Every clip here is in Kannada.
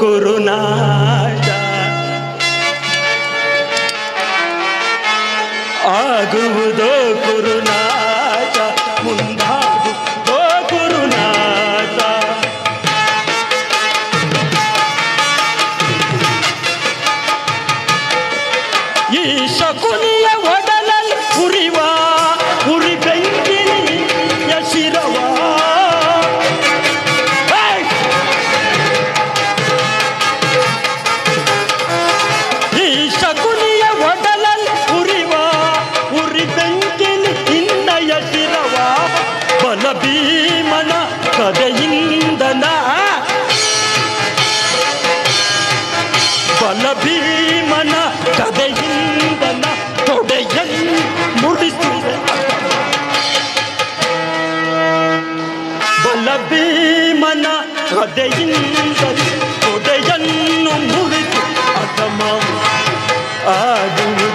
ಕುರುನಾಟ ಆಗುವುದೋ ಕುರುನಾಟ ಮುಂದಾಗುವುದೋ ಕುರುನಾಟ ಈ ಶಕುನಿಯ ಪದೆಯಿಂದನ ಬಲ ಭೀಮನ ಕದೆಯಿಂದನ ತೊಡೆಯನ್ನು ಮುಡಿಸಿದೆ ಬಲ ಭೀಮನ ಕದೆಯಿಂದ ತೊಡೆಯನ್ನು ಮುರಿದು ಅಗಮ ಆಗುವ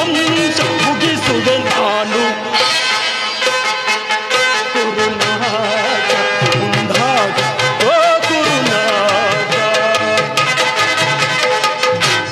없는 정국이 속엔 한우